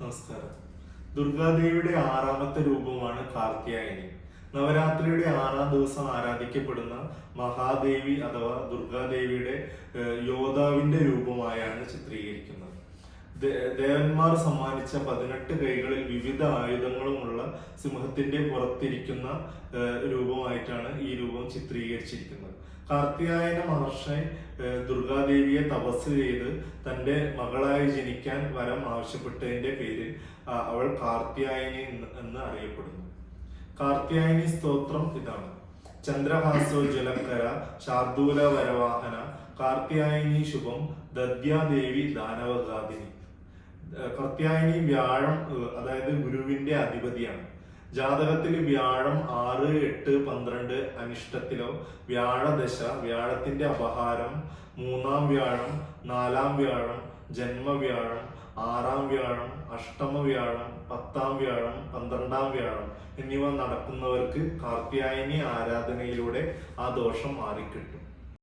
നമസ്കാരം. ദുർഗാദേവിയുടെ ആറാമത്തെ രൂപമാണ് കാർത്തിയായനി. നവരാത്രിയുടെ ആറാം ദിവസം ആരാധിക്കപ്പെടുന്ന മഹാദേവി അഥവാ ദുർഗാദേവിയുടെ യോദ്ധാവിന്റെ രൂപമായാണ് ചിത്രീകരിക്കുന്നത്. ദേവന്മാർ സമ്മാനിച്ച പതിനെട്ട് കൈകളിൽ വിവിധ ആയുധങ്ങളുമുള്ള സിംഹത്തിന്റെ പുറത്തിരിക്കുന്ന രൂപമായിട്ടാണ് ഈ രൂപം ചിത്രീകരിച്ചിരിക്കുന്നത്. കാർത്തിയായന മഹർഷി ദുർഗാദേവിയെ തപസ് ചെയ്ത് തന്റെ മകളായി ജനിക്കാൻ വരം ആവശ്യപ്പെട്ടതിന്റെ പേരിൽ അവൾ കാർത്തിയായനി എന്ന് അറിയപ്പെടുന്നു. കാർത്തിയായനി സ്തോത്രം ഇതാണ്. ചന്ദ്രഹാസോജ്വലക്കര ശാർദൂല വരവാഹന കാർത്തിയായനി ശുഭം ദദ്യാദേവി ദാനവഗാദിനി. ഏഹ് കാർത്യായനി വ്യാഴം അതായത് ഗുരുവിന്റെ അധിപതിയാണ്. ജാതകത്തിൽ വ്യാഴം ആറ് എട്ട് പന്ത്രണ്ട് അനിഷ്ടത്തിലോ വ്യാഴദശ വ്യാഴത്തിന്റെ അപഹാരം മൂന്നാം വ്യാഴം നാലാം വ്യാഴം ജന്മവ്യാഴം ആറാം വ്യാഴം അഷ്ടമ വ്യാഴം പത്താം വ്യാഴം പന്ത്രണ്ടാം വ്യാഴം എന്നിവ നടക്കുന്നവർക്ക് കാർത്യായനി ആരാധനയിലൂടെ ആ ദോഷം മാറിക്കിട്ടും.